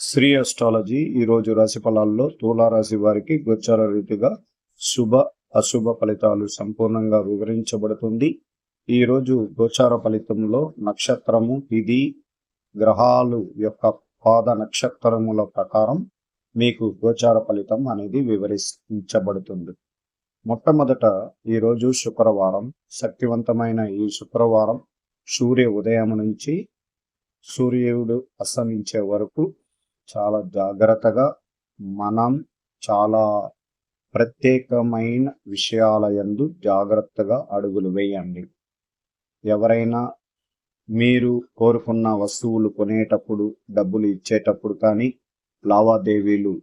Shri astrology ఈరోజు రాశి ఫలాల్లో తులారాశి వారికి గోచార రీతిగా శుభ అశుభ ఫలితాలు సంపూర్ణంగా వివరించబడుతుంది. ఈరోజు గోచార ఫలితంలో నక్షత్రము ఇది. గ్రహాలు యొక్క పాద నక్షత్రముల ప్రకారం మీకు గోచార ఫలితం అనేది వివరించబడుతుంది. మొట్టమొదట ఈరోజు శుక్రవారం శక్తివంతమైన ఈ శుక్రవారం సూర్య ఉదయం నుంచి సూర్యుడు అస్తమించే వరకు చాలా జాగ్రత్తగా మనం చాలా ప్రత్యేకమైన విషయాల యందు జాగ్రత్తగా అడుగులు వేయండి. ఎవరైనా మీరు కోరుకున్న వస్తువులు కొనేటప్పుడు డబ్బులు ఇచ్చేటప్పుడు కానీ లావాదేవీలు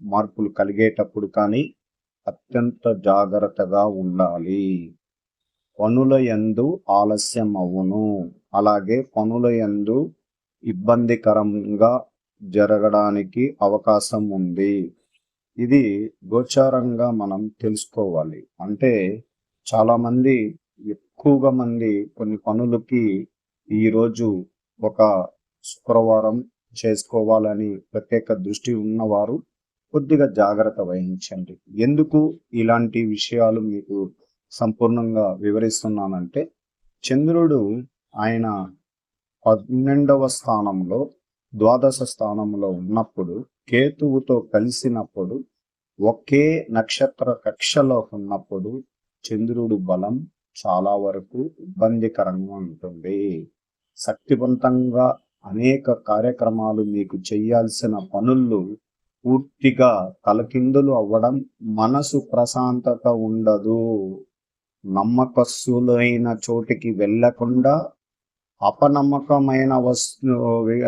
మార్పులు కలిగేటప్పుడు కానీ అత్యంత జాగ్రత్తగా ఉండాలి. పనుల యందు ఆలస్యం అవును అలాగే పనుల యందు ఇబ్బందికరంగా జరగడానికి అవకాశం ఉంది. ఇది గోచారంగా మనం తెలుసుకోవాలి. అంటే చాలా మంది ఎక్కువగా మంది కొన్ని పనులకి ఈరోజు ఒక శుక్రవారం చేసుకోవాలని ప్రత్యేక దృష్టి ఉన్నవారు కొద్దిగా జాగ్రత్త వహించండి. ఎందుకు ఇలాంటి విషయాలు మీకు సంపూర్ణంగా వివరిస్తున్నానంటే చంద్రుడు ఆయన పన్నెండవ స్థానంలో ద్వాదశ స్థానంలో ఉన్నప్పుడు కేతువుతో కలిసినప్పుడు ఒకే నక్షత్ర కక్షలో ఉన్నప్పుడు చంద్రుడు బలం చాలా వరకు ఇబ్బందికరంగా ఉంటుంది. శక్తివంతంగా అనేక కార్యక్రమాలు మీకు చేయాల్సిన పనులు పూర్తిగా తలకిందులు అవ్వడం మనసు ప్రశాంతత ఉండదు. నమ్మకస్తులైన చోటికి వెళ్ళకుండా అపనమ్మకమైన వస్తు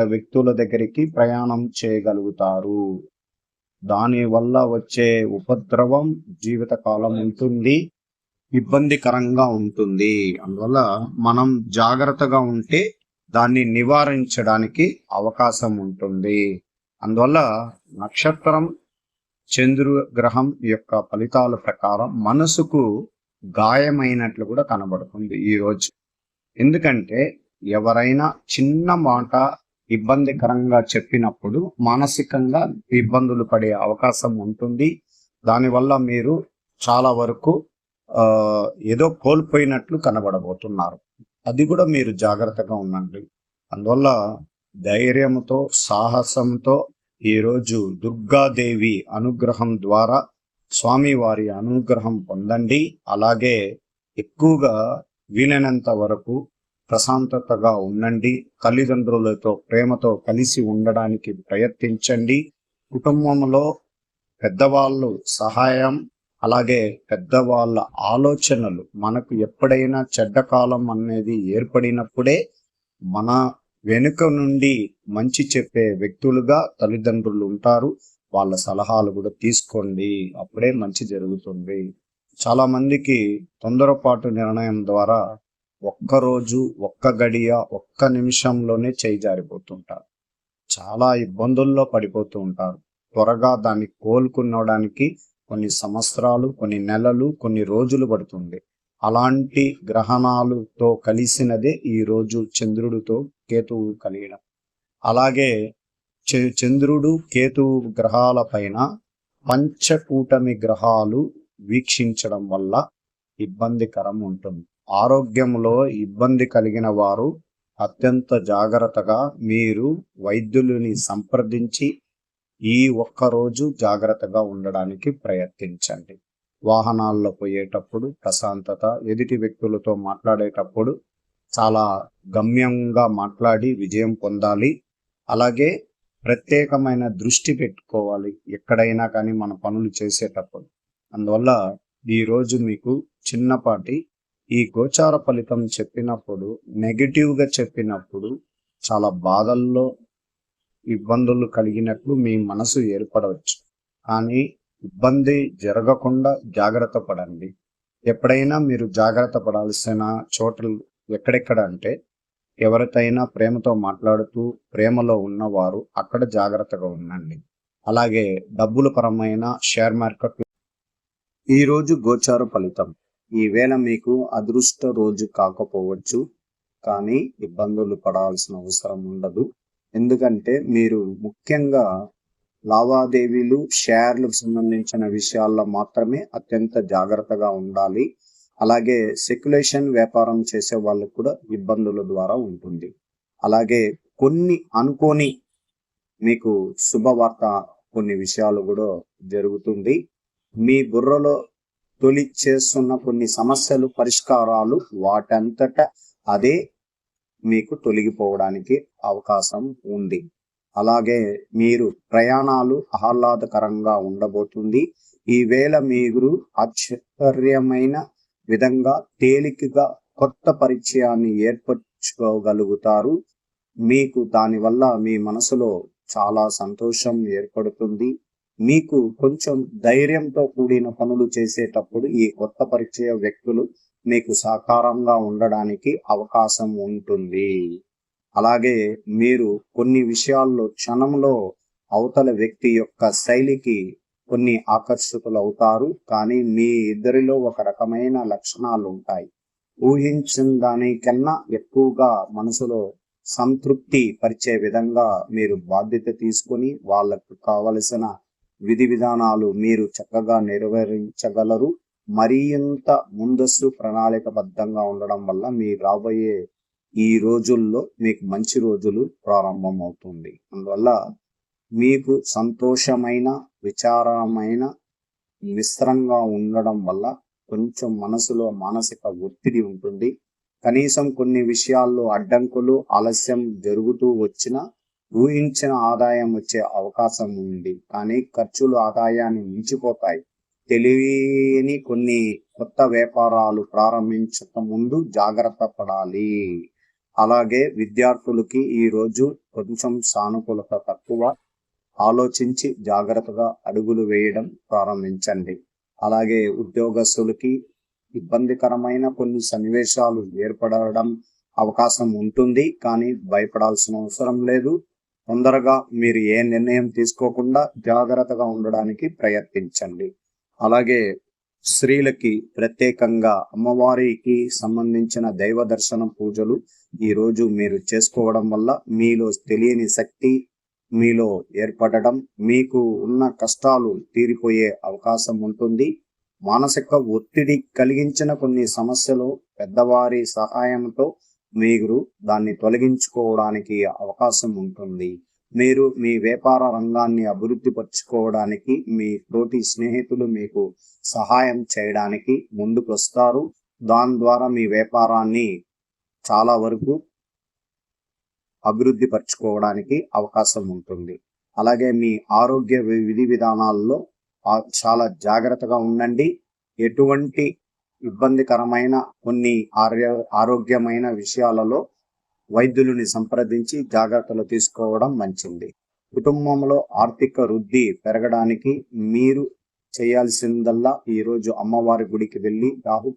వ్యక్తుల దగ్గరికి ప్రయాణం చేయగలుగుతారు. దానివల్ల వచ్చే ఉపద్రవం జీవితకాలం ఉంటుంది ఇబ్బందికరంగా ఉంటుంది. అందువల్ల మనం జాగ్రత్తగా ఉంటే దాన్ని నివారించడానికి అవకాశం ఉంటుంది. అందువల్ల నక్షత్రం చంద్రు గ్రహం యొక్క ఫలితాల ప్రకారం మనసుకు గాయమైనట్లు కూడా కనబడుతుంది ఈ రోజు ఎందుకంటే ఎవరైనా చిన్న మాట ఇబ్బందికరంగా చెప్పినప్పుడు మానసికంగా ఇబ్బందులు పడే అవకాశం ఉంటుంది. దానివల్ల మీరు చాలా వరకు ఏదో కోల్పోయినట్లు కనబడబోతున్నారు. అది కూడా మీరు జాగ్రత్తగా ఉండండి. అందువల్ల ధైర్యంతో సాహసంతో ఈరోజు దుర్గాదేవి అనుగ్రహం ద్వారా స్వామివారి అనుగ్రహం పొందండి. అలాగే ఎక్కువగా వీలైనంత వరకు ప్రశాంతతగా ఉండండి. తల్లిదండ్రులతో ప్రేమతో కలిసి ఉండడానికి ప్రయత్నించండి. కుటుంబంలో పెద్దవాళ్ళు సహాయం అలాగే పెద్దవాళ్ళ ఆలోచనలు మనకు ఎప్పుడైనా చెడ్డ కాలం అనేది ఏర్పడినప్పుడే మన వెనుక నుండి మంచి చెప్పే వ్యక్తులుగా తల్లిదండ్రులు ఉంటారు. వాళ్ళ సలహాలు కూడా తీసుకోండి. అప్పుడే మంచి జరుగుతుంది. చాలా మందికి తొందరపాటు నిర్ణయం ద్వారా ఒక్క రోజు ఒక్క గడియ ఒక్క నిమిషంలోనే చేయి జారిపోతుంటారు. చాలా ఇబ్బందుల్లో పడిపోతూ ఉంటారు. త్వరగా దాన్ని కోలుకునడానికి కొన్ని సంవత్సరాలు కొన్ని నెలలు కొన్ని రోజులు పడుతుంది. అలాంటి గ్రహణాలతో కలిసినదే ఈ రోజు చంద్రుడితో కేతువు కలియడం. అలాగే చంద్రుడు కేతువు గ్రహాల పైన పంచకూటమి గ్రహాలు వీక్షించడం వల్ల ఇబ్బందికరం ఉంటుంది ఆరోగ్యంలో ఇబ్బంది కలిగిన వారు అత్యంత జాగ్రత్తగా మీరు వైద్యులని సంప్రదించి ఈ ఒక్క రోజు జాగ్రత్తగా ఉండడానికి ప్రయత్నించండి. వాహనాల్లో పోయేటప్పుడు ప్రశాంతత ఎదుటి వ్యక్తులతో మాట్లాడేటప్పుడు చాలా గమ్యంగా మాట్లాడి విజయం పొందాలి. అలాగే ప్రత్యేకమైన దృష్టి పెట్టుకోవాలి ఎక్కడైనా కానీ మన పనులు చేసేటప్పుడు. అందువల్ల ఈరోజు మీకు చిన్నపాటి ఈ గోచార ఫలితం చెప్పినప్పుడు నెగిటివ్గా చెప్పినప్పుడు చాలా బాధల్లో ఇబ్బందులు కలిగినట్లు మీ మనసు ఏర్పడవచ్చు. కానీ ఇబ్బంది జరగకుండా జాగ్రత్త పడండి. ఎప్పుడైనా మీరు జాగ్రత్త పడాల్సిన చోట్లు ఎక్కడెక్కడ అంటే ఎవరితైనా ప్రేమతో మాట్లాడుతూ ప్రేమలో ఉన్నవారు అక్కడ జాగ్రత్తగా ఉండండి. అలాగే డబ్బుల పరమైన షేర్ మార్కెట్ ఈరోజు గోచార ఫలితం. ఈవేళ మీకు అదృష్ట రోజు కాకపోవచ్చు కానీ ఇబ్బందులు పడాల్సిన అవసరం ఉండదు. ఎందుకంటే మీరు ముఖ్యంగా లావాదేవీలు షేర్లకు సంబంధించిన విషయాల్లో మాత్రమే అత్యంత జాగ్రత్తగా ఉండాలి. అలాగే సెక్యులేషన్ వ్యాపారం చేసే వాళ్ళకు కూడా ఇబ్బందుల ద్వారా ఉంటుంది. అలాగే కొన్ని అనుకోని మీకు శుభవార్త కొన్ని విషయాలు కూడా జరుగుతుంది. మీ బుర్రలో తొలి చేస్తున్న కొన్ని సమస్యలు పరిష్కారాలు వాటంతట అదే మీకు తొలగిపోవడానికి అవకాశం ఉంది. అలాగే మీరు ప్రయాణాలు ఆహ్లాదకరంగా ఉండబోతుంది. ఈ వేళ మీరు ఆశ్చర్యమైన విధంగా తేలికగా కొత్త పరిచయాన్ని ఏర్పరచుకోగలుగుతారు. మీకు దానివల్ల మీ మనసులో చాలా సంతోషం ఏర్పడుతుంది. మీకు కొంచెం ధైర్యంతో కూడిన పనులు చేసేటప్పుడు ఈ కొత్త పరిచయ వ్యక్తులు మీకు సహకారంగా ఉండడానికి అవకాశం ఉంటుంది. అలాగే మీరు కొన్ని విషయాల్లో క్షణంలో అవతల వ్యక్తి యొక్క శైలికి కొన్ని ఆకర్షితులు అవుతారు కానీ మీ ఇద్దరిలో ఒక రకమైన లక్షణాలు ఉంటాయి. ఊహించిన దానికన్నా ఎక్కువగా మనసులో సంతృప్తి పరిచే విధంగా మీరు బాధ్యత తీసుకొని వాళ్ళకు కావలసిన విధి విధానాలు మీరు చక్కగా నెరవేర్చగలరు. మరింత ముందస్తు ప్రణాళికబద్ధంగా ఉండడం వల్ల మీ రాబోయే ఈ రోజుల్లో మీకు మంచి రోజులు ప్రారంభమవుతుంది. అందువల్ల మీకు సంతోషమైన విచారమైన మిశ్రంగా ఉండడం వల్ల కొంచెం మనసులో మానసిక ఒత్తిడి ఉంటుంది. కనీసం కొన్ని విషయాల్లో అడ్డంకులు ఆలస్యం జరుగుతూ వచ్చినా ఊహించిన ఆదాయం వచ్చే అవకాశం ఉంది. కానీ ఖర్చులు ఆదాయాన్ని మించిపోతాయి. తెలియని కొన్ని కొత్త వ్యాపారాలు ప్రారంభించక ముందు జాగ్రత్త పడాలి. అలాగే విద్యార్థులకి ఈ రోజు కొంచెం సానుకూలత తక్కువ. ఆలోచించి జాగ్రత్తగా అడుగులు వేయడం ప్రారంభించండి. అలాగే ఉద్యోగస్తులకి ఇబ్బందికరమైన కొన్ని సన్నివేశాలు ఏర్పడడం అవకాశం ఉంటుంది. కానీ భయపడాల్సిన అవసరం లేదు. తొందరగా మీరు ఏ నిర్ణయం తీసుకోకుండా జాగ్రత్తగా ఉండడానికి ప్రయత్నించండి. అలాగే స్త్రీలకి ప్రత్యేకంగా అమ్మవారికి సంబంధించిన దైవ దర్శన పూజలు ఈరోజు మీరు చేసుకోవడం వల్ల మీలో తెలియని శక్తి మీలో ఏర్పడడం మీకు ఉన్న కష్టాలు తీరిపోయే అవకాశం ఉంటుంది. మానసిక ఒత్తిడి కలిగించిన కొన్ని సమస్యలు పెద్దవారి సహాయంతో మీరు దాన్ని తొలగించుకోవడానికి అవకాశం ఉంటుంది. మీరు మీ వ్యాపార రంగాన్ని అభివృద్ధి పరచుకోవడానికి మీ తోటి స్నేహితులు మీకు సహాయం చేయడానికి ముందుకు వస్తారు. దాని ద్వారా మీ వ్యాపారాన్ని చాలా వరకు అభివృద్ధి పరచుకోవడానికి అవకాశం ఉంటుంది. అలాగే మీ ఆరోగ్య విధి విధానాల్లో చాలా జాగ్రత్తగా ఉండండి. ఎటువంటి ఇబ్బందికరమైన కొన్ని ఆర్య ఆరోగ్యమైన విషయాలలో వైద్యులని సంప్రదించి జాగ్రత్తలు తీసుకోవడం మంచిది. కుటుంబంలో ఆర్థిక వృద్ధి పెరగడానికి మీరు చేయాల్సిందల్లా ఈరోజు అమ్మవారి గుడికి వెళ్ళి రాహు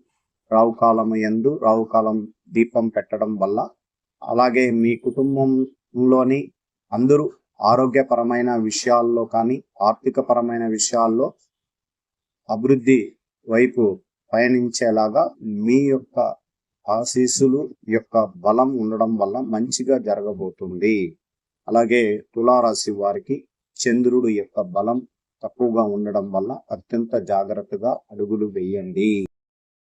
రావుకాలం ఎందు రావుకాలం దీపం పెట్టడం వల్ల అలాగే మీ కుటుంబంలోని అందరూ ఆరోగ్యపరమైన విషయాల్లో కానీ ఆర్థికపరమైన విషయాల్లో అభివృద్ధి వైపు పయనించేలాగా మీ యొక్క ఆశీస్సులు యొక్క బలం ఉండడం వల్ల మంచిగా జరగబోతుంది. అలాగే తులారాశి వారికి చంద్రుడు యొక్క బలం తక్కువగా ఉండడం వల్ల అత్యంత జాగ్రత్తగా అడుగులు వేయండి.